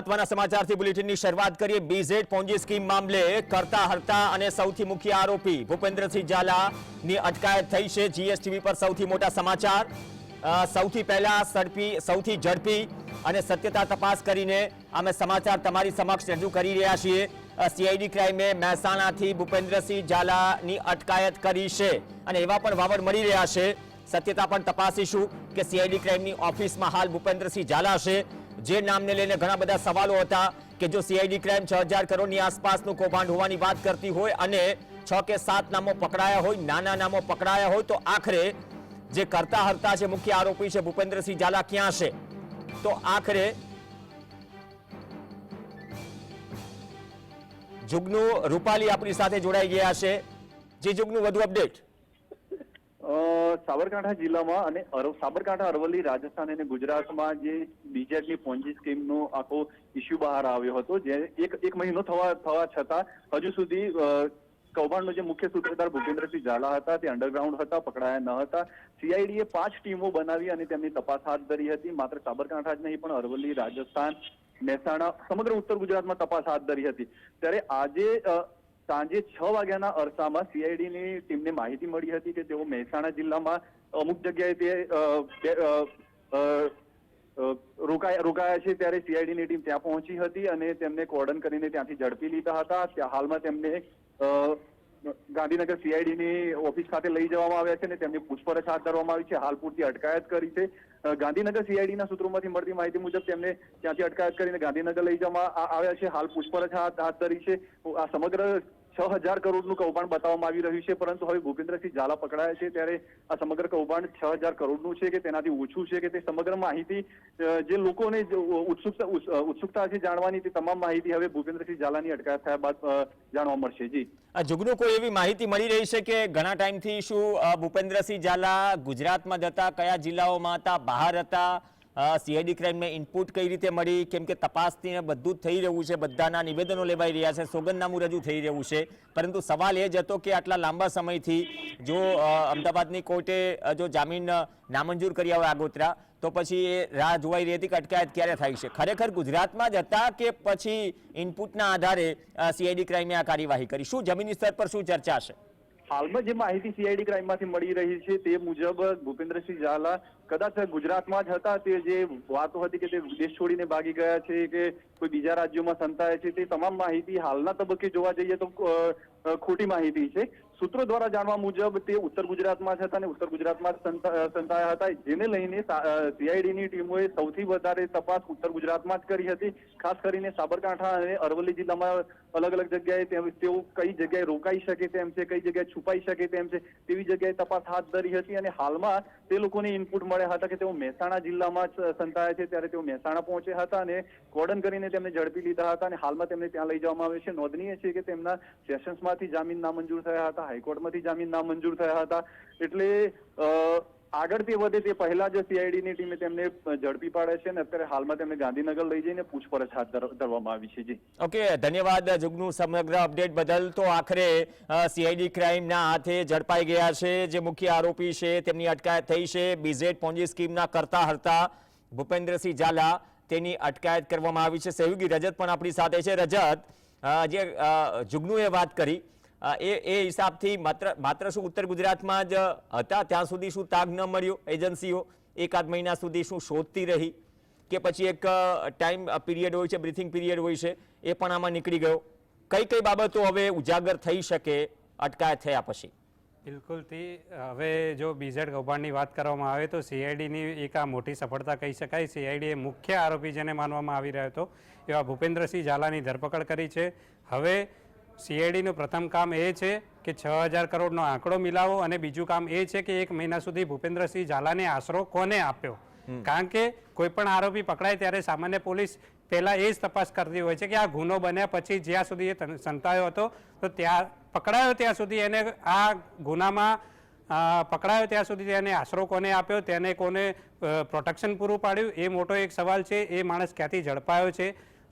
મહત્વના સમાચારથી બુલેટિનની શરૂઆત કરીએ. બીઝેડ પોંજી સ્કીમ મામલે કરતા હરતા અને સૌથી મુખ્ય આરોપી ભૂપેન્દ્રસિંહ ઝાલાની અટકાયત થઈ છે. જીએસટીવી પર સૌથી મોટા સમાચાર. સૌથી પહેલા ઝડપી સૌથી ઝડપી અને સત્યતા તપાસ કરીને અમે સમાચાર તમારી સમક્ષ રજૂ કરી રહ્યા છીએ. સીઆઈડી ક્રાઇમે મહેસાણાથી ભૂપેન્દ્રસિંહ ઝાલાની અટકાયત કરી છે અને એવા પણ વાવડ મળી રહ્યા છે. સત્યતા પણ તપાસીશું કે સીઆઈડી ક્રાઇમની ઓફિસમાં હાલ ભૂપેન્દ્રસિંહ ઝાલા છે. જે નામને લઈને ઘણા બધા સવાલો હતા કે જો સીઆઈડી ક્રાઇમ છ હજાર કરોડની આસપાસનું કૌભાંડ હોવાની વાત કરતી હોય અને છ કે સાત નામો પકડાયા હોય, નાના નામો પકડાયા હોય, તો આખરે જે કરતા હરતા છે, મુખ્ય આરોપી છે ભૂપેન્દ્રસિંહ ઝાલા ક્યાં છે? તો આખરે જુગનું રૂપાલી આપણી સાથે જોડાઈ ગયા છે. જે જુગનું, વધુ અપડેટ સાબરકાંઠા જિલ્લામાં અને સાબરકાંઠા, અરવલ્લી, રાજસ્થાન અને ગુજરાતમાં જે બીજેડની પોન્જી સ્કીમનો આખો ઇસ્યુ બહાર આવ્યો હતો, જે એક એક મહિનો થવા થવા છતાં હજુ સુધી કૌભાંડનો જે મુખ્ય સૂત્રધાર ભૂપેન્દ્રસિંહ ઝાલા હતા, તે અંડરગ્રાઉન્ડ હતા, પકડાયા ન હતા. સીઆઈડીએ પાંચ ટીમો બનાવી અને તેમની તપાસ હાથ ધરી હતી. માત્ર સાબરકાંઠા જ નહીં, પણ અરવલ્લી, રાજસ્થાન, મહેસાણા, સમગ્ર ઉત્તર ગુજરાતમાં તપાસ હાથ ધરી હતી. ત્યારે આજે સાંજે છ વાગ્યાના અરસામાં સીઆઈડીની ટીમને માહિતી મળી હતી કે તેઓ મહેસાણા જિલ્લામાં અમુક જગ્યાએ તે રોકાયા રોકાયા છે ત્યારે સીઆઈડીની ટીમ ત્યાં પહોંચી હતી અને તેમને કોર્ડન કરીને ત્યાંથી ઝડપી લીધા હતા. હાલમાં તેમને ગાંધીનગર સીઆઈડીની ઓફિસ ખાતે લઈ જવામાં આવ્યા છે અને તેમની પૂછપરછ હાથ ધરવામાં આવી છે. હાલ પૂરતી અટકાયત કરી છે. ગાંધીનગર સીઆઈડીના સૂત્રોમાંથી મળતી માહિતી મુજબ તેમને ત્યાંથી અટકાયત કરીને ગાંધીનગર લઈ જવામાં આવ્યા છે. હાલ પૂછપરછ હાથ ધરી છે. આ સમગ્ર છ હજાર કરોડનું કૌભાંડ બતાવવામાં આવી રહ્યું છે, પરંતુ હવે ભૂપેન્દ્રસિંહ ઝાલા પકડાયા છે ત્યારે આ સમગ્ર કૌભાંડ છ હજાર કરોડનું છે કે તેનાથી ઓછું છે કે તે સમગ્ર માહિતી જે લોકોને ઉત્સુકતા ઉત્સુકતા છે જાણવાની તે તમામ માહિતી હવે ભૂપેન્દ્રસિંહ ઝાલાની અટકાયત થયા બાદ જાણવા મળશે. જી. આ જુગનું કોઈ એવી માહિતી મળી રહી છે કે ઘણા ટાઈમથી શું ભૂપેન્દ્રસિંહ ઝાલા ગુજરાતમાં જતા કયા જિલ્લાઓમાં હતા, બહાર હતા? સીઆઈડી ક્રાઇમને ઇનપુટ કઈ રીતે મળી, કેમ કે તપાસથી બધું જ થઈ રહ્યું છે, બધાના નિવેદનો લેવાઈ રહ્યા છે, સોગંદનામું રજૂ થઈ રહ્યું છે. પરંતુ સવાલ એ જ હતો કે આટલા લાંબા સમયથી જો અમદાવાદની કોર્ટે જો જામીન નામંજૂર કર્યા હોય આગોતરા, તો પછી એ રાહ જોવાઈ રહી હતી અટકાયત ક્યારે થાય છે. ખરેખર ગુજરાતમાં જ હતા કે પછી ઇનપુટના આધારે સીઆઈડી ક્રાઇમે આ કાર્યવાહી કરી? શું જમીની સ્તર પર શું ચર્ચા છે હાલમાં જે માહિતી સીઆઈડી ક્રાઇમમાંથી મળી રહી છે તે મુજબ ભૂપેન્દ્રસિંહ ઝાલા કદાચ ગુજરાતમાં જ હતા તે જે વાતો હતી કે તે દેશ છોડીને ભાગી ગયા છે કે કોઈ બીજા રાજ્યોમાં સંતાય છે તે તમામ માહિતી હાલના તબક્કે જોવા જઈએ તો ખોટી માહિતી છે. સૂત્રો દ્વારા જાણવા મુજબ તે ઉત્તર ગુજરાતમાં જ હતા અને ઉત્તર ગુજરાતમાં સંતાયા હતા. જેને લઈને સીઆઈડીની ટીમોએ સૌથી વધારે તપાસ ઉત્તર ગુજરાતમાં જ કરી હતી. ખાસ કરીને સાબરકાંઠા અને અરવલ્લી જિલ્લામાં અલગ અલગ જગ્યાએ તેઓ કઈ જગ્યાએ રોકાઈ શકે તેમ છે, કઈ જગ્યાએ છુપાઈ શકે તેમ છે, તેવી જગ્યાએ તપાસ હાથ ધરી હતી અને હાલમાં તે લોકોને ઇનપુટ મળ્યા હતા કે તેઓ મહેસાણા જિલ્લામાં જ સંતાયા છે, ત્યારે તેઓ મહેસાણા પહોંચ્યા હતા અને કોર્ડન કરીને તેમને ઝડપી લીધા હતા અને હાલમાં તેમને ત્યાં લઈ જવામાં આવે છે. નોંધનીય છે કે તેમના સેશન્સમાંથી જામીન નામંજૂર થયા હતા, હાઈકોર્ટમાંથી જામીન નામંજૂર થયા હતા. એટલે આગળ તે વધે તે પહેલા જ સીઆઈડીની ટીમે તેમને ઝડપી પાડે છે અને અત્યારે હાલમાં તેમને ગાંધીનગર લઈ જઈને પૂછપરછ હાથ ધર- ધરવામાં આવી છે, જી. ઓકે, ધન્યવાદ જુગનું સમગ્ર અપડેટ બદલ. તો આખરે સીઆઈડી ક્રાઇમના હાથે ઝડપાઈ ગયા છે. જે મુખ્ય આરોપી છે, તેમની અટકાયત થઈ છે. બીઝેડ પોન્જી સ્કીમના કરતા હરતા ભૂપેન્દ્રસિંહ ઝાલા તેની અટકાયત કરવામાં આવી છે. સહયોગી રજત પણ આપણી સાથે છે. રજત જે જુગનુએ વાત કરી. એ એ હિસાબથી માત્ર માત્ર શું ઉત્તર ગુજરાતમાં જ હતા? ત્યાં સુધી શું તાગ ન મળ્યો એજન્સીઓ? એકાદ મહિના સુધી શું શોધતી રહી? કે પછી એક ટાઈમ પીરિયડ હોય છે, બ્રિથિંગ પીરિયડ હોય છે, એ પણ આમાં નીકળી ગયો. કઈ કઈ બાબતો હવે ઉજાગર થઈ શકે, અટકાયત થયા પછી? બિલકુલથી હવે જો બીઝેડ કૌભાંડની વાત કરવામાં આવે તો સીઆઈડીની એક આ મોટી સફળતા કહી શકાય. સીઆઈડીએ મુખ્ય આરોપી જેને માનવામાં આવી રહ્યો હતો, એવા ભૂપેન્દ્રસિંહ ઝાલાની ધરપકડ કરી છે. હવે સીઆઈડીનું પ્રથમ કામ એ છે કે છ હજાર કરોડનો આંકડો મિલાવો અને બીજું કામ એ છે કે એક મહિના સુધી ભૂપેન્દ્રસિંહ ઝાલાને આશરો કોને આપ્યો? કારણ કે કોઈ પણ આરોપી પકડાય ત્યારે સામાન્ય પોલીસ પહેલાં એ જ તપાસ કરતી હોય છે કે આ ગુનો બન્યા પછી જ્યાં સુધી એ સંતાયો હતો તો ત્યાં પકડાયો ત્યાં સુધી એને આ ગુનામાં પકડાયો ત્યાં સુધી તેને આશરો કોને આપ્યો તેને કોને પ્રોટેક્શન પૂરું પાડ્યું? એ મોટો એક સવાલ છે. એ માણસ ક્યાંથી ઝડપાયો છે?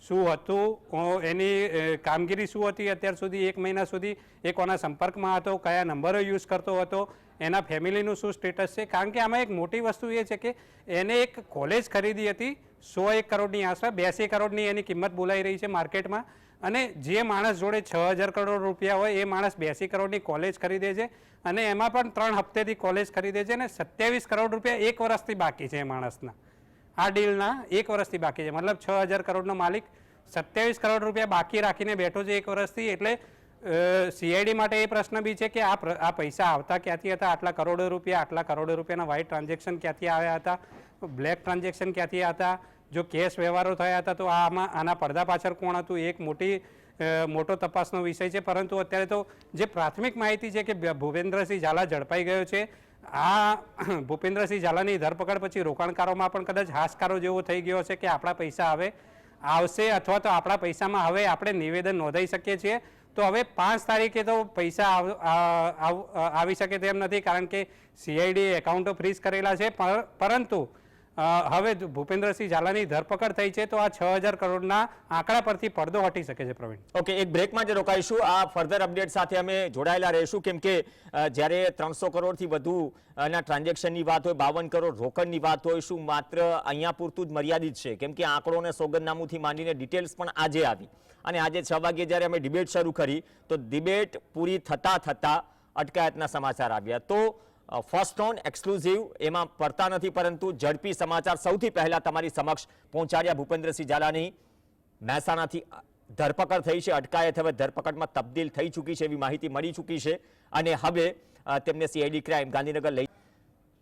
શું હતું? એની કામગીરી શું હતી? અત્યાર સુધી, એક મહિના સુધી એ કોના સંપર્કમાં હતો? કયા નંબરો યુઝ કરતો હતો? એના ફેમિલીનું શું સ્ટેટસ છે? કારણ કે આમાં એક મોટી વસ્તુ એ છે કે એને એક કોલેજ ખરીદી હતી, સો એક કરોડની આસપાસ, બ્યાસી કરોડની એની કિંમત બોલાઈ રહી છે માર્કેટમાં. અને જે માણસ જોડે છ હજાર કરોડ રૂપિયા હોય, એ માણસ બ્યાસી કરોડની કોલેજ ખરીદે છે. અને એમાં પણ ત્રણ હપ્તેથી કોલેજ ખરીદે છે અને સત્યાવીસ કરોડ રૂપિયા એક વર્ષથી બાકી છે એ માણસના. આ ડીલના એક વર્ષથી બાકી છે. મતલબ છ હજાર કરોડનો માલિક સત્યાવીસ કરોડ રૂપિયા બાકી રાખીને બેઠો છે એક વર્ષથી. એટલે સીઆઈડી માટે એ પ્રશ્ન બી છે કે આ આ પૈસા આવતા ક્યાંથી હતા? આટલા કરોડો રૂપિયા, આટલા કરોડો રૂપિયાના વ્હાઇટ ટ્રાન્ઝેક્શન ક્યાંથી આવ્યા હતા? બ્લેક ટ્રાન્ઝેક્શન ક્યાંથી હતા? જો કેશ વ્યવહારો થયા હતા તો આમાં, આના પડદા પાછળ કોણ હતું? એક મોટી મોટો તપાસનો વિષય છે. પરંતુ અત્યારે તો જે પ્રાથમિક માહિતી છે કે ભૂપેન્દ્રસિંહ ઝાલા ઝડપાઈ ગયો છે. આ ભૂપેન્દ્રસિંહ ઝાલાની ધરપકડ પછી રોકાણકારોમાં પણ કદાચ હાશકારો જેવો થઈ ગયો છે કે આપણા પૈસા હવે આવશે અથવા તો આપણા પૈસામાં હવે આપણે નિવેદન નોંધાઈ શકીએ છીએ. તો હવે પાંચ તારીખે તો પૈસા આવ- શકે તેમ નથી કારણ કે સીઆઈડી એકાઉન્ટો ફ્રીઝ કરેલા છે. પર- પરંતુ હવે ભૂપેન્દ્રસિંહ ઝાલાની ધરપકડ થઈ છે તો આ છ હજાર કરોડના આંકડા પરથી પડદો હટી શકે છે પ્રવીણ. ઓકે, એક બ્રેકમાં જ રોકાઈશું. આ ફર્ધર અપડેટ સાથે અમે જોડાયેલા રહીશું. કેમ કે જ્યારે ત્રણસો કરોડથી વધુ ના ટ્રાન્ઝેક્શનની વાત હોય, બાવન કરોડ રોકડની વાત હોય, શું માત્ર અહીંયા પૂરતું જ મર્યાદિત છે? કેમ કે આંકડોને સોગંદનામુંથી માંડીને ડિટેલ્સ પણ આજે આવી. અને આજે છ વાગ્યે જ્યારે અમે ડિબેટ શરૂ કરી, તો ડિબેટ પૂરી થતાં થતાં અટકાયતના સમાચાર આવ્યા. તો ફર્સ્ટ ઓન એક્સક્લુઝિવ એમાં પડતા નથી, પરંતુ ઝડપી સમાચાર સૌથી પહેલા તમારી સમક્ષ પહોંચાડ્યા ભૂપેન્દ્રસિંહ ઝાલાની મહેસાણાથી ધરપકડ થઈ છે, અટકાયત હવે ધરપકડમાં તબદીલ થઈ ચૂકી છે એવી માહિતી મળી ચૂકી છે. અને હવે તેમને સીઆઈડી ક્રાઇમ ગાંધીનગર લઈ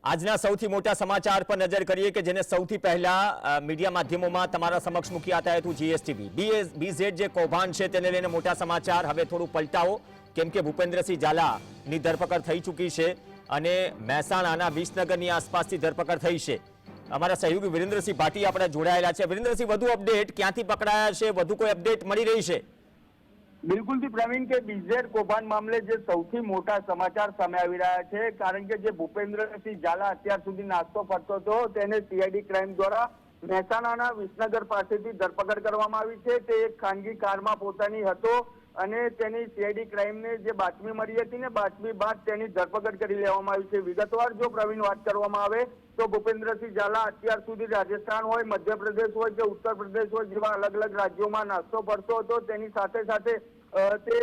આજના સૌથી મોટા સમાચાર પર નજર કરીએ કે જેને સૌથી પહેલા મીડિયા માધ્યમોમાં તમારા સમક્ષ મૂકી આતા હતું જીએસટીવી બીએસ બીઝેડ જે કૌભાંડ છે તેને લઈને મોટા સમાચાર. હવે થોડું પલટાવો, કેમ કે ભૂપેન્દ્રસિંહ ઝાલાની ધરપકડ થઈ ચૂકી છે. અને મહેસાણાના વિસનગરની આસપાસથી ધરપકડ થઈ છે. અમારા સહયોગી વિરેન્દ્રસિંહ ભાટી આપણે જોડાયેલા છે. વિરેન્દ્રસિંહ, વધુ અપડેટ? ક્યાંથી પકડાયા છે? વધુ કોઈ અપડેટ મળી રહી છે? બિલકુલથી પ્રવીણ કે બીઝેડ કૌભાંડ મામલે જે સૌથી મોટા સમાચાર સામે આવી રહ્યા છે, કારણ કે જે ભૂપેન્દ્રસિંહ ઝાલા અત્યાર સુધી નાસ્તો ફરતો હતો, તેને સીઆઈડી ક્રાઇમ દ્વારા મહેસાણાના વિસનગર પાસેથી ધરપકડ કરવામાં આવી છે. તે એક ખાનગી કારમાં પોતાની હતો. અને તેની સીઆઈડી ક્રાઇમને જે બાતમી મળી હતી ને બાતમી બાદ તેની ધરપકડ કરી લેવામાં આવી છે. વિગતવાર જો પ્રવીણ વાત કરવામાં આવે તો ભૂપેન્દ્રસિંહ ઝાલા અત્યાર સુધી રાજસ્થાન હોય, મધ્યપ્રદેશ હોય કે ઉત્તર પ્રદેશ હોય જેવા અલગ અલગ રાજ્યોમાં નાસ્તો ફરતો હતો, તેની સાથે સાથે તે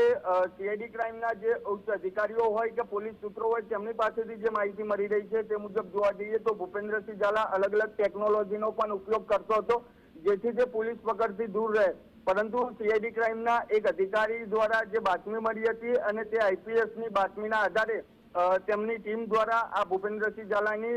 સીઆઈડી ક્રાઇમના જે ઉચ્ચ અધિકારીઓ હોય કે પોલીસ સૂત્રો હોય તેમની પાસેથી જે માહિતી મળી રહી છે તે મુજબ જોવા જઈએ તો ભૂપેન્દ્રસિંહ ઝાલા અલગ અલગ ટેકનોલોજીનો પણ ઉપયોગ કરતો હતો, જેથી તે પોલીસ પકડથી દૂર રહે. પરંતુ સીઆઈડી ક્રાઇમના એક અધિકારી દ્વારા જે બાતમી મળી હતી અને તે આઈપીએસની બાતમીના આધારે તેમની ટીમ દ્વારા આ ભૂપેન્દ્રસિંહ ઝાલાની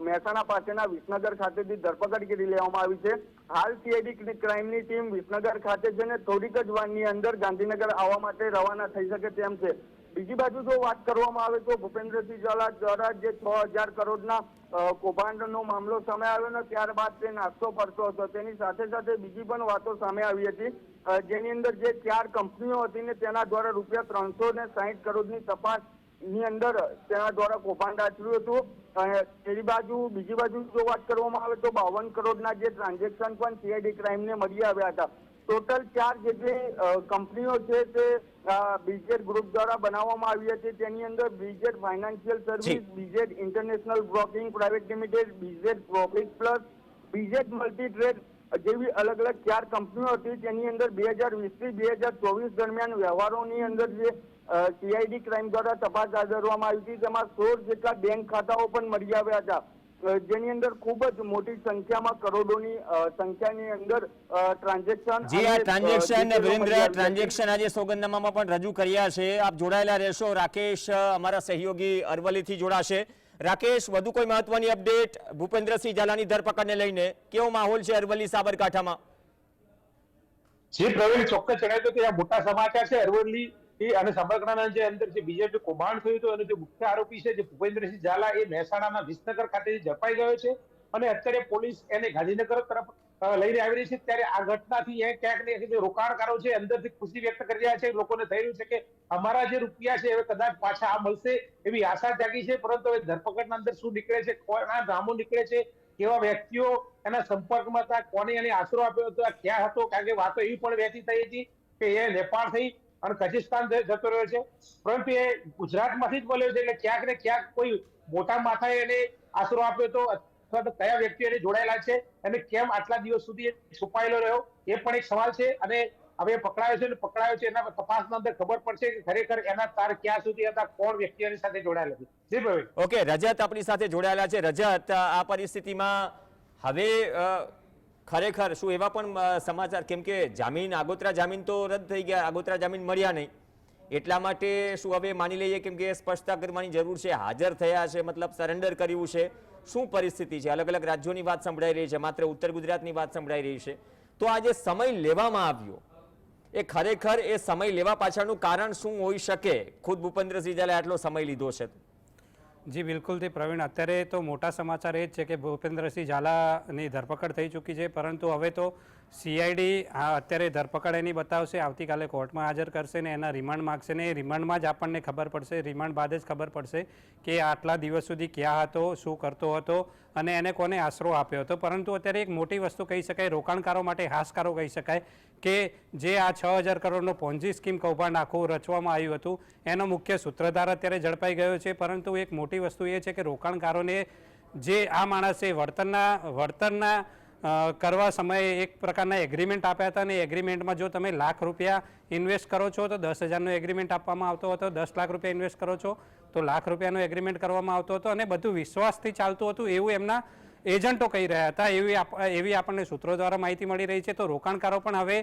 મહેસાણા પાસેના વિસનગર ખાતેથી ધરપકડ કરી લેવામાં આવી છે. હાલ સીઆઈડી ક્રાઇમની ટીમ વિસનગર ખાતે છે ને થોડીક જ વારની અંદર ગાંધીનગર આવવા માટે રવાના થઈ શકે તેમ છે. બીજી બાજુ જો વાત કરવામાં આવે તો ભૂપેન્દ્રસિંહ ઝાલા દ્વારા જે છ હજાર કરોડના કૌભાંડનો મામલો સામે આવ્યો ને ત્યારબાદ તે નાસ્તો ફરતો હતો. તેની સાથે સાથે બીજી પણ વાતો સામે આવી હતી. જેની અંદર જે ચાર કંપનીઓ હતી ને તેના દ્વારા રૂપિયા ત્રણસો ને સાહીઠ કરોડની તપાસની અંદર તેના દ્વારા કૌભાંડ આચર્યું હતું. એની બાજુ, બીજી બાજુ જો વાત કરવામાં આવે તો બાવન કરોડના જે ટ્રાન્ઝેક્શન પણ સીઆઈડી ક્રાઇમને મળી આવ્યા હતા. ટોટલ ચાર જેટલી કંપનીઓ છે તે બીજેડ ગ્રુપ દ્વારા બનાવવામાં આવી હતી. તેની અંદર BJZ financial service BJZ international broking private limited BJZ profit plus BJZ multi trade જેવી અલગ અલગ ચાર કંપનીઓ હતી. તેની અંદર બે હજાર વીસથી બે હજાર ચોવીસ દરમિયાન વ્યવહારોની અંદર જે સીઆઈડી ક્રાઇમ દ્વારા તપાસ હાથ ધરવામાં આવી હતી. તેમાં સોળ જેટલા બેંક ખાતાઓ પણ મળી આવ્યા હતા. જેની અંદર ખૂબ જ મોટી સંખ્યામાં કરોડોની સંખ્યાની અંદર ટ્રાન્ઝેક્શન જી આ ટ્રાન્ઝેક્શન વિરેન્દ્ર ટ્રાન્ઝેક્શન આજે સોગંદનામામાં પણ રજૂ કર્યા છે. આપ જોડાયેલા રહેશો. રાકેશ અમારા સહયોગી અરવલીથી જોડાશે. રાકેશ વધુ કોઈ મહત્વની અપડેટ? ભૂપેન્દ્રસિંહ ઝાલાની ધરપકડને લઈને કેવો માહોલ છે અરવલ્લી સાબરકાંઠામાં? જે પ્રવીણ ચોક્કસ જણાવ્યું કે આ મોટા સમાચાર છે અરવલ્લી એ અને સાબરકાંઠાના જે અંદર જે બીજે કૌભાંડ થયું હતું અને જે મુખ્ય આરોપી છે, જે ભૂપેન્દ્રસિંહ ઝાલા, એ મહેસાણાના વિસનગર ખાતે ઝડપાઈ ગયો છે અને અત્યારે પોલીસ એને ગાંધીનગર તરફ લઈને આવી રહી છે. ત્યારે આ ઘટનાથી એ ક્યાંક ને રોકાણકારો છે અંદરથી ખુશી વ્યક્ત કરી રહ્યા છે. લોકોને થઈ રહ્યું છે કે અમારા જે રૂપિયા છે હવે કદાચ પાછા આ મળશે એવી આશા જાગી છે. પરંતુ હવે ધરપકડના અંદર શું નીકળે છે, કોના નામો નીકળે છે, કેવા વ્યક્તિઓ એના સંપર્કમાં હતા, કોને એને આશરો આપ્યો હતો ક્યાં હતો? કારણ કે વાતો એવી પણ વહેતી થઈ હતી કે એ નેપાળ થઈ અને કઝિસ્તાન જતો રહ્યો છે, પરંતુ એ ગુજરાતમાંથી જ બોલ્યો છે, એટલે ક્યાંક ને ક્યાંક કોઈ મોટા માથાએ એને આશરો આપ્યો તો અથવા તો કયા વ્યક્તિઓ એને જોડાયેલા છે અને કેમ આટલા દિવસ સુધી છુપાયેલો રહ્યો, એ પણ એક સવાલ છે. અને હવે પકડાયો છે ને પકડાયો છે એના તપાસના અંદર ખબર પડશે કે ખરેખર એના તાર ક્યાં સુધી હતા, કોણ વ્યક્તિ એની સાથે જોડાયેલા હતી જી ભાઈ. ઓકે, રજત આપણી સાથે જોડાયેલા છે. રજત, આ પરિસ્થિતિમાં હવે ખરેખર શું એવા પણ સમાચાર? કેમ કે જામીન, આગોતરા જામીન તો રદ થઈ ગયા, આગોતરા જામીન મળ્યા નહીં. એટલા માટે શું હવે માની લઈએ કેમ કે સ્પષ્ટતા કરવાની જરૂર છે, હાજર થયા છે, મતલબ સરેન્ડર કર્યું છે. શું પરિસ્થિતિ છે? અલગ અલગ રાજ્યોની વાત સંભળાઈ રહી છે, માત્ર ઉત્તર ગુજરાતની વાત સંભળાઈ રહી છે. તો આ જે સમય લેવામાં આવ્યો. એ ખરેખર એ સમય લેવા પાછળનું કારણ શું હોઈ શકે? ખુદ ભૂપેન્દ્રસિંહ ઝાલાએ આટલો સમય લીધો છે. તો જી બિલકુલથી પ્રવીણ. અત્યારે તો મોટા સમાચાર એ જ છે કે ભૂપેન્દ્રસિંહ ઝાલાની ધરપકડ થઈ ચૂકી છે, પરંતુ હવે તો સીઆઈડી અત્યારે ધરપકડ એની બતાવશે. આવતીકાલે કોર્ટમાં હાજર કરશે ને એના રિમાન્ડ માગશે ને એ રિમાન્ડમાં જ આપણને ખબર પડશે. રિમાન્ડ બાદ જ ખબર પડશે કે આટલા દિવસ સુધી ક્યાં હતો, શું કરતો હતો અને એને કોને આશરો આપ્યો હતો. પરંતુ અત્યારે એક મોટી વસ્તુ કહી શકાય, રોકાણકારો માટે હાશકારો કહી શકાય કે જે આ છ હજાર કરોડનો પોન્જી સ્કીમ કૌભાંડ આખું રચવામાં આવ્યું હતું, એનો મુખ્ય સૂત્રધાર અત્યારે ઝડપાઈ ગયો છે. પરંતુ એક મોટી વસ્તુ એ છે કે રોકાણકારોને જે આ માણસે વળતરના વળતરના કરવા સમયે એક પ્રકારના એગ્રીમેન્ટ આપ્યા હતા અને એગ્રીમેન્ટમાં જો તમે લાખ રૂપિયા ઇન્વેસ્ટ કરો છો, તો દસ હજારનો એગ્રીમેન્ટ આપવામાં આવતો હતો, દસ લાખ રૂપિયા ઇન્વેસ્ટ કરો છો, તો લાખ રૂપિયાનો એગ્રીમેન્ટ કરવામાં આવતો હતો અને બધું વિશ્વાસથી ચાલતું હતું એવું એમના એજન્ટો કહી રહ્યા હતા. એવી એવી આપણને સૂત્રો દ્વારા માહિતી મળી રહી છે. તો રોકાણકારો પણ હવે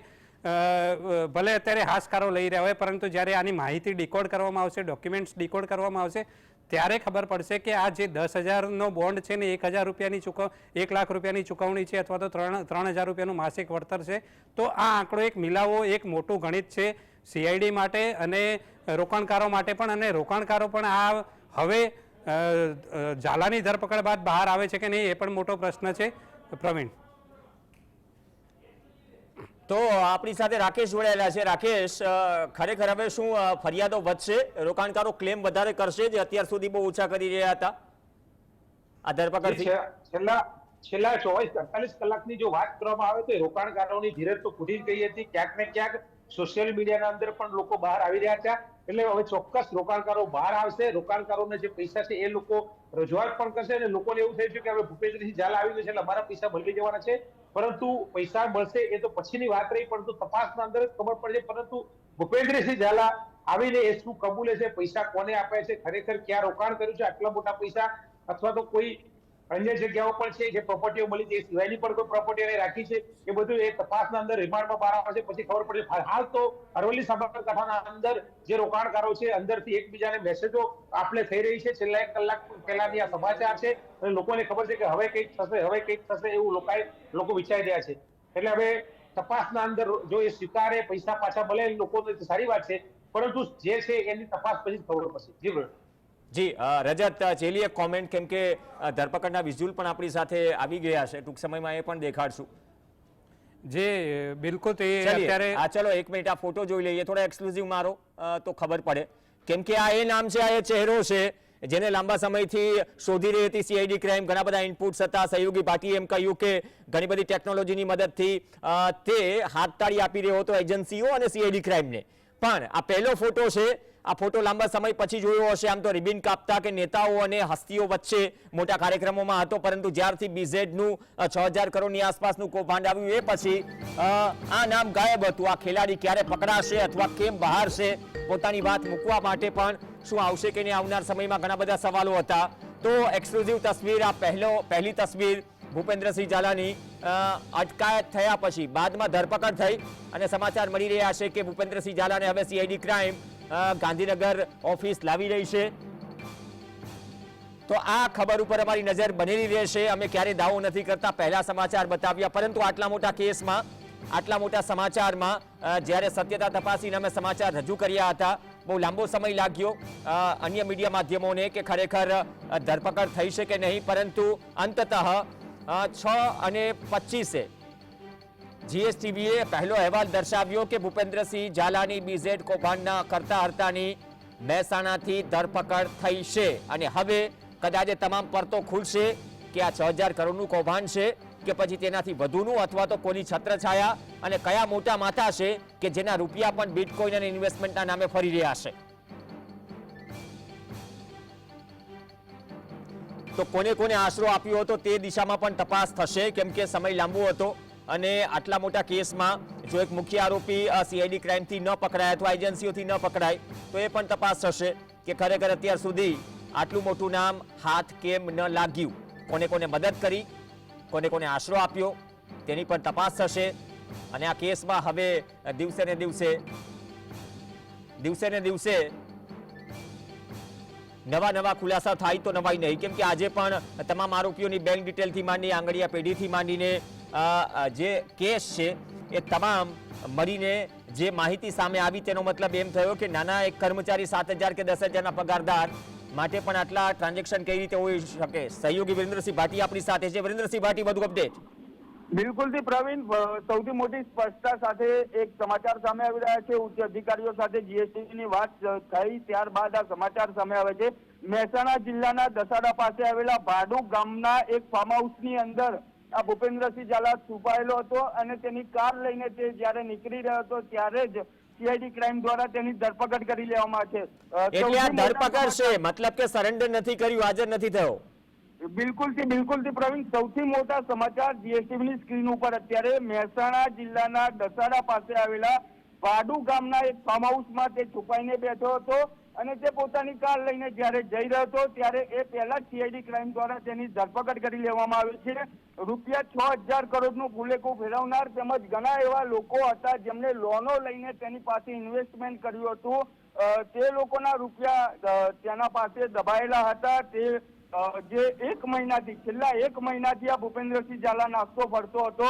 ભલે અત્યારે હાશકારો લઈ રહ્યા હોય, પરંતુ જ્યારે આની માહિતી ડીકોડ કરવામાં આવશે, ડોક્યુમેન્ટ્સ ડીકોડ કરવામાં આવશે, ત્યારે ખબર પડશે કે આ જે દસ હજારનો બોન્ડ છે ને, એક હજાર રૂપિયાની ચૂકવ, એક લાખ રૂપિયાની ચૂકવણી છે અથવા તો ત્રણ ત્રણ હજાર રૂપિયાનું માસિક વળતર છે, તો આ આંકડો એક મિલાવો, એક મોટું ગણિત છે સીઆઈડી માટે અને રોકાણકારો માટે પણ. અને રોકાણકારો પણ આ હવે ઝાલાની ધરપકડ બાદ બહાર આવે છે કે નહીં એ પણ મોટો પ્રશ્ન છે. પ્રવીણ. તો આપણી સાથે રાકેશ જોડાયેલા છે. રાકેશ ખરેખર હવે શું ફરિયાદો વધશે? રોકાણકારો ક્લેમ વધારે કરશે જે અત્યાર સુધી બહુ ઓછા કરી રહ્યા હતા? આ ધરપકડ છે- છેલ્લા છેલ્લા ચોવીસ અડતાલીસ કલાકની જો વાત કરવામાં આવે તો રોકાણકારોની ધીરજ તો ખૂટી જ ગઈ હતી. ક્યાંક ને ક્યાંક સોશિયલ મીડિયાના અંદર પણ લોકો બહાર આવી રહ્યા હતા. એટલે હવે ચોક્કસ રોકાણકારો બહાર આવશે, રોકાણકારોને જે પૈસા છે એ લોકો રજૂઆત પણ કરશે અને લોકોને એવું થયું છે કે હવે ભૂપેન્દ્રસિંહ ઝાલા આવી ગયું છે એટલે અમારા પૈસા મળી જવાના છે. પરંતુ પૈસા મળશે એ તો પછીની વાત રહી, પરંતુ તપાસના અંદર ખબર પડશે પરંતુ ભૂપેન્દ્રસિંહ ઝાલા આવીને એ શું કબૂલે છે, પૈસા કોને આપ્યા છે, ખરેખર ક્યાં રોકાણ કર્યું છે, આટલા મોટા પૈસા? અથવા તો કોઈ અન્ય જગ્યાઓ પણ છે જે પ્રોપર્ટીઓ મળી છે એ સિવાયની પણ કોઈ પ્રોપર્ટી એને રાખી છે, એ બધું એ તપાસના અંદર રિમાન્ડમાં બહાર આવશે પછી ખબર પડશે હાલ- તો અરવલ્લી સાબરકાંઠાના અંદર જે રોકાણકારો છે, અંદરથી એકબીજાને મેસેજો આપલે થઈ રહી છે. છેલ્લા એક કલાક પહેલાની આ સમાચાર છે, અને લોકોને ખબર છે કે હવે કંઈક થશે, હવે કંઈક થશે એવું લોકોએ લોકો વિચારી રહ્યા છે. એટલે હવે તપાસના અંદર જો એ સ્વીકારે, પૈસા પાછા મળે લોકો સારી વાત છે, પરંતુ જે છે એની તપાસ પછી ખબર પડશે. જી જી રજત એક કોમેન્ટ કેમ કે ધરપકડના વિઝ્યુઅલ પણ આપણી સાથે આવી ગયા છે. ટૂંક સમયમાં એ પણ દેખાડશું. જે બિલકુલ તે અત્યારે આ ચલો એક મિનિટ આ ફોટો જોઈ લઈએ. થોડા એક્સક્લુઝિવ મારો તો ખબર પડે. કેમ કે આ એ નામ છે આ એ ચહેરો છે જેને લાંબા સમયથી શોધી રહી હતી સીઆઈડી ક્રાઇમ ઘણા બધા ઇનપુટ્સ હતા. સહયોગી પાર્ટીએ એમ કહ્યું કે ઘણી બધી ટેકનોલોજીની મદદથી તે હાથતાળી આપી રહ્યો હતો એજન્સીઓ અને સીઆઈડી ક્રાઇમને પણ આ પહેલો ફોટો છે આ ફોટો લાંબા સમય પછી જોયો હશે. આમ તો રિબિન કાપતા કે નેતાઓ અને હસ્તીઓ વચ્ચે મોટા કાર્યક્રમોમાં હતો, પરંતુ જ્યારથી બીઝેડનું છ હજાર કરોડની આસપાસનું કૌભાંડ આવ્યું, એ પછી આ નામ ગાયબ હતું. આ ખેલાડી ક્યારે પકડાશે અથવા કેમ બહાર છે પોતાની વાત મૂકવા માટે પણ શું આવશે કે નહીં આવનાર સમયમાં ઘણા બધા સવાલો હતા. તો એક્સક્લુઝિવ તસવીર, આ પહેલો, પહેલી તસવીર ભૂપેન્દ્રસિંહ ઝાલાની અટકાયત થયા પછી, બાદમાં ધરપકડ થઈ અને સમાચાર મળી રહ્યા છે કે ભૂપેન્દ્રસિંહ ઝાલાને હવે સીઆઈડી ક્રાઇમ ગાંધીનગર ઓફિસ લાવી રહી છે. તો આ ખબર ઉપર અમારી નજર બનેલી રહેશે. અમે ક્યારેય દાવો નથી કરતા. પહેલા સમાચાર બતાવ્યા. પરંતુ આટલા મોટા કેસમાં, આટલા મોટા સમાચારમાં જ્યારે સત્યતા તપાસીને અમે સમાચાર રજૂ કર્યા હતા, બહુ લાંબો સમય લાગ્યો. અન્ય મીડિયા માધ્યમોને કે ખરેખર ધરપકડ થઈ છે કે નહીં. પરંતુ અંતતઃ છ અને પચીસે જીએસટીવીએ પહેલો અહેવાલ દર્શાવ્યો કે ભૂપેન્દ્રસિંહ ઝાલાની બીઝેડ કૌભાંડના કરતા હર્તાની મહેસાણાથી ધરપકડ થઈ છે. અને હવે કદાચ તમામ પરતો ખુલશે કે આ છ હજાર કરોડનું કૌભાંડ છે કે પછી તેનાથી વધુનું અથવા તો કોની છત્રછાયા અને કયા મોટા માથા છે કે જેના રૂપિયા પણ બિટકોઇન અને ઇન્વેસ્ટમેન્ટના નામે ફરી રહ્યા છે. તો કોને કોને આશરો આપ્યો હતો તે દિશામાં પણ તપાસ થશે. કેમ કે સમય લાંબો હતો. અને આટલા મોટા કેસમાં જો એક મુખ્ય આરોપી સીઆઈડી ક્રાઇમથી ન પકડાય અથવા એજન્સીઓથી ન પકડાય, તો એ પણ તપાસ થશે કે ખરેખર અત્યાર સુધી આટલું મોટું નામ હાથ કેમ ન લાગ્યું. કોને કોને મદદ કરી, કોને કોને આશરો આપ્યો, તેની પણ તપાસ થશે. અને આ કેસમાં હવે દિવસે ને દિવસે દિવસે ને દિવસે નવા નવા ખુલાસા થાય તો નવાઈ નહીં. કેમ કે આજે પણ તમામ આરોપીઓની બેંક ડિટેલથી માંડી, આંગળીયા પેઢીથી માંડીને જે કેસ છે, એ તમામ મળીને જે માહિતી સામે આવી તેનો મતલબ એમ થયો કે નાના એક કર્મચારી સાત હજાર કે દસ હજારના પગારદાર માટે પણ આટલા ટ્રાન્ઝેક્શન કઈ રીતે હોઈ શકે? સહયોગી વિરેન્દ્રસિંહ ભાટી આપણી સાથે છે. વિરેન્દ્રસિંહ ભાટી બધું અપડેટ બિલકુલથી પ્રવીણ સૌથી મોટી સ્પષ્ટતા સાથે એક સમાચાર સામે આવી રહ્યા છે. ઉચ્ચ અધિકારીઓ સાથે જીએસટી ની વાત થઈ ત્યારબાદ આ સમાચાર સામે આવે છે. મહેસાણા જિલ્લાના દસાડા પાસે આવેલા ભાડુ ગામના એક ફાર્મ હાઉસની અંદર આ ભૂપેન્દ્રસિંહ ઝાલા છુપાયેલો હતો અને તેની કાર લઈને તે જ્યારે નીકળી રહ્યો હતો ત્યારે જ સીઆઈડી ક્રાઇમ દ્વારા તેની ધરપકડ કરી લેવામાં છે. એટલે આ ધરપકડ છે? મતલબ કે સરેન્ડર નથી કર્યું હાજર નથી થયો? બિલકુલથી બિલકુલથી પ્રવીણ સૌથી મોટા સમાચાર જીએસટીવી ની સ્ક્રીન ઉપર અત્યારે મહેસાણા જિલ્લાના દસાડા પાસે આવેલા વાડુ ગામના એક ફાર્મ હાઉસમાં તે છુપાઈને બેઠો હતો. અને તે પોતાની કાર લઈને જ્યારે જઈ રહ્યો હતો, ત્યારે એ પહેલા સીઆઈડી ક્રાઇમ દ્વારા તેની ધરપકડ કરી લેવામાં આવી છે. રૂપિયા છ હજાર કરોડનું ગુલેકો ફેરવનાર તેમજ ઘણા એવા લોકો હતા જેમણે લોનો લઈને તેની પાસે ઇન્વેસ્ટમેન્ટ કર્યું હતું. તે લોકોના રૂપિયા તેના પાસે દબાયેલા હતા. તે જે એક મહિનાથી, છેલ્લા એક મહિનાથી આ ભૂપેન્દ્રસિંહ ઝાલા નાસ્તો ફરતો હતો.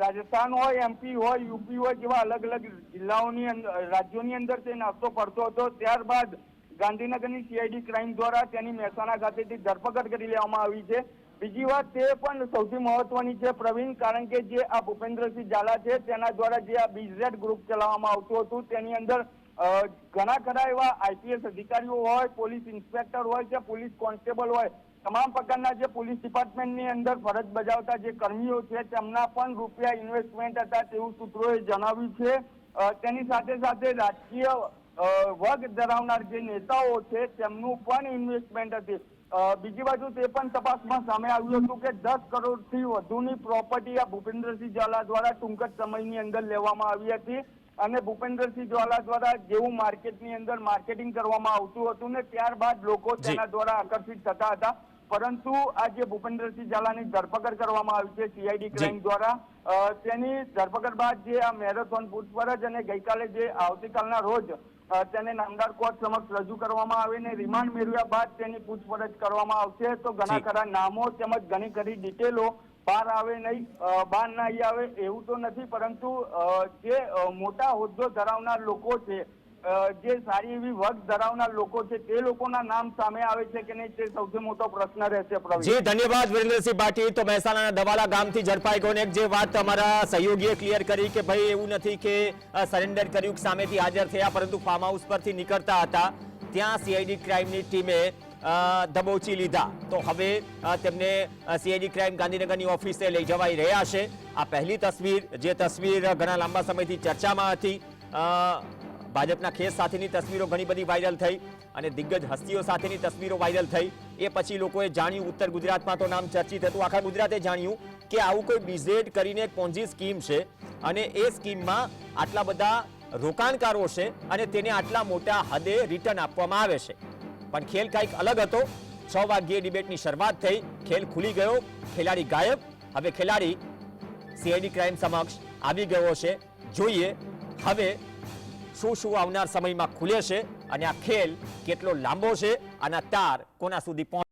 રાજસ્થાન હોય એમપી હોય યુપી હોય જેવા અલગ અલગ જિલ્લાઓની રાજ્યોની અંદર તે નાસ્તો ફરતો હતો. ત્યારબાદ ગાંધીનગરની સીઆઈડી ક્રાઇમ દ્વારા તેની મહેસાણા ખાતેથી ધરપકડ કરી લેવામાં આવી છે. બીજી વાત તે પણ સૌથી મહત્વની છે પ્રવીણ, કારણ કે જે આ ભૂપેન્દ્રસિંહ ઝાલા છે, તેના દ્વારા જે આ બીઝેડ ગ્રુપ ચલાવવામાં આવતું હતું, તેની અંદર ઘણા ખરા એવા આઈપીએસ અધિકારીઓ હોય, પોલીસ ઇન્સ્પેક્ટર હોય કે પોલીસ કોન્સ્ટેબલ હોય, તમામ પ્રકારના જે પોલીસ ડિપાર્ટમેન્ટની અંદર ફરજ બજાવતા જે કર્મીઓ છે, તેમના પણ રૂપિયા ઇન્વેસ્ટમેન્ટ હતા તેવું સૂત્રોએ જણાવ્યું છે. તેની સાથે સાથે રાજકીય વર્ગ ધરાવનાર જે નેતાઓ છે, તેમનું પણ ઇન્વેસ્ટમેન્ટ હતી. બીજી બાજુ તે પણ તપાસમાં સામે આવ્યું હતું કે દસ કરોડથી વધુની પ્રોપર્ટી આ ભૂપેન્દ્રસિંહ ઝાલા દ્વારા ટૂંક જ સમયની અંદર લેવામાં આવી હતી. અને ભૂપેન્દ્રસિંહ ઝાલા દ્વારા જેવું માર્કેટની અંદર માર્કેટિંગ કરવામાં આવતું હતું ને ત્યારબાદ લોકો તેના દ્વારા આકર્ષિત થતા હતા. પરંતુ આ જે ભૂપેન્દ્રસિંહ ઝાલાની ધરપકડ કરવામાં આવી છે સીઆઈડી ક્રાઇમ દ્વારા તેની ધરપકડ બાદ જે આ મેરેથોન પૂછપરછ અને ગઈકાલે જે આવતીકાલના રોજ તેને નામદાર કોર્ટ સમક્ષ રજૂ કરવામાં આવે ને રિમાન્ડ મેળવ્યા બાદ તેની પૂછપરછ કરવામાં આવશે. તો ઘણા. ખરા નામો તેમજ ઘણી ખરી ડિટેલો બહાર આવે નહીં બહાર નહીં આવે એવું તો નથી, પરંતુ જે મોટા હોદ્દો ધરાવનાર લોકો છે જે સારી એવી વર્ગ ધરાવનાર લોકો છે, તે લોકોના નામ સામે આવે છે કે નહીં, તે સૌથી મોટો પ્રશ્ન રહેશે જી, ધન્યવાદ વિરેન્દ્રસિંહ ભાટી તો મહેસાણાના દવાલા ગામથી ઝડપાઈ ગયો એક જે વાત અમારા સહયોગીએ ક્લિયર કરી કે ભાઈ એવું નથી કે સરેન્ડર કર્યું સામેથી હાજર થયા, પરંતુ ફાર્મ હાઉસ પરથી નીકળતા હતા. ત્યાં સીઆઈડી ક્રાઇમની ટીમે દબોચી લીધા. તો હવે તેમને સીઆઈડી ક્રાઇમ ગાંધીનગરની ઓફિસે લઈ જવાઈ રહ્યા છે. આ પહેલી તસવીર, જે તસવીર ઘણા લાંબા સમયથી ચર્ચામાં હતી. ભાજપના ખેસ સાથેની તસવીરો ઘણી બધી વાયરલ થઈ અને દિગ્ગજ હસ્તીઓ સાથેની તસવીરો વાયરલ થઈ. એ પછી લોકોએ જાણ્યું, ઉત્તર ગુજરાતમાં તો નામ ચર્ચિત હતું. આખા ગુજરાતે જાણ્યું કે આવું કોઈ બીઝેડ કરીને એક પોન્જી સ્કીમ છે અને એ સ્કીમમાં આટલા બધા રોકાણકારો છે અને તેને આટલા મોટા હદે રિટર્ન આપવામાં આવે છે. પણ ખેલ કંઈક અલગ હતો. છ વાગ્યે ડિબેટની શરૂઆત થઈ. ખેલ ખુલી ગયો. ખેલાડી ગાયબ. હવે ખેલાડી સીઆઈડી ક્રાઇમ સમક્ષ આવી ગયો છે. જોઈએ હવે શું શું આવનાર સમયમાં ખુલે છે અને આ ખેલ કેટલો લાંબો છે. અને તાર કોના સુધી પહોંચ